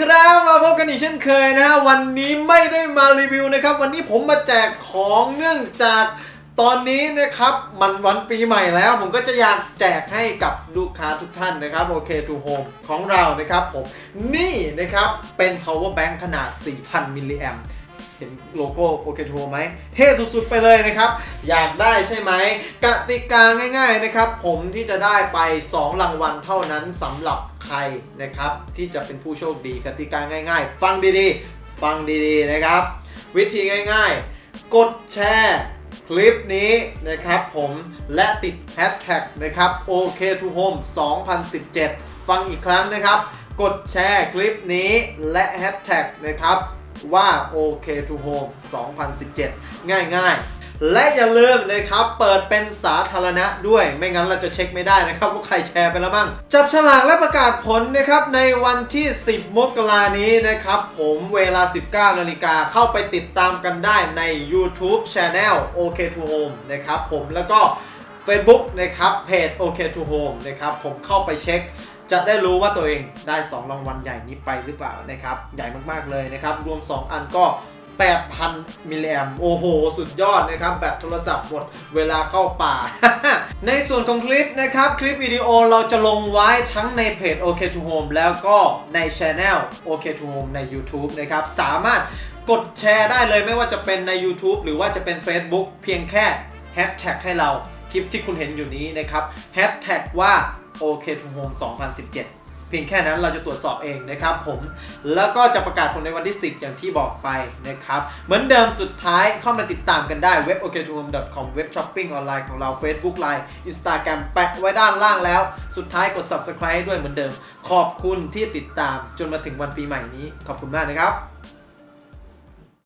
ครับ มาพบกันอีกเช่นเคยนะฮะวันนี้ไม่ได้มารีวิวนะครับ วันนี้ผมมาแจกของเนื่องจากตอนนี้นะครับมันวันปีใหม่แล้ว ผมก็จะอยากแจกให้กับลูกค้าทุกท่านนะครับโอเคทูโฮมของเรานะครับผมนี่นะครับเป็น power bank ขนาด 4,000มิลลิแอม เห็นโลโก้โอเคทัวร์ไหมเท่สุดๆไปเลยนะครับ อยากได้ใช่ไหมกติกาง่าย ๆนะครับ ผมที่จะได้ไป 2 รางวัลเท่านั้นสำหรับใครนะครับ ที่จะเป็นผู้โชคดีกติกาง่าย ๆ ฟังดีๆ ฟังดีๆนะครับ วิธีง่าย ๆ กดแชร์คลิปนี้นะครับผมและติดแฮชแท็กนะครับ OK to Home 2017 ฟังอีกครั้งนะครับ กดแชร์คลิปนี้และแฮชแท็กนะครับ ว่า OK to Home 2017 ง่าย ๆและอย่าลืมนะครับ เปิดเป็นสาธารณะด้วย ไม่งั้นเราจะเช็คไม่ได้นะครับว่าใครแชร์ไปแล้วมั่งจับฉลากและประกาศผลนะครับในวันที่ 10 มกรานี้นะครับ ผมเวลา 19 นาฬิกาเข้าไปติดตามกันได้ใน YouTube Channel OK to Home นะครับผมแล้วก็ Facebook นะครับเพจ OK to Home นะครับผมเข้าไปเช็ค จะได้รู้ว่าตัวเองได้ 2 รางวัลใหญ่นี้ไปหรือเปล่านะครับใหญ่มากๆเลยนะครับ รวม 2 อันก็ 8,000 มิลลิแอมโอ้โห สุดยอดนะครับ แบตโทรศัพท์หมดเวลาเข้าป่า ในส่วนของคลิปนะครับ คลิปวิดีโอเราจะลงไว้ทั้งในเพจ OK to Home แล้วก็ใน Channel OK to Home ใน YouTube นะครับ สามารถกดแชร์ได้เลยไม่ว่าจะเป็นใน YouTube หรือว่าจะเป็น Facebook เพียงแค่แฮชแท็กให้เรา คลิปที่คุณเห็นอยู่นี้นะครับแฮชแท็กว่า OK to Home 2017 เพียงแค่นั้นเราจะตรวจสอบเองนะครับผมแล้วก็จะประกาศผลในวันที่ 10 อย่างที่บอกไปนะครับ เหมือนเดิมสุดท้ายเข้ามาติดตามกันได้เว็บ oktohome.com เว็บช้อปปิ้งออนไลน์ของเรา Facebook Line Instagram แปะไว้ด้านล่างแล้ว สุดท้ายกด Subscribe ด้วยเหมือนเดิม ขอบคุณที่ติดตามจนมาถึงวันปีใหม่นี้ ขอบคุณมากนะครับ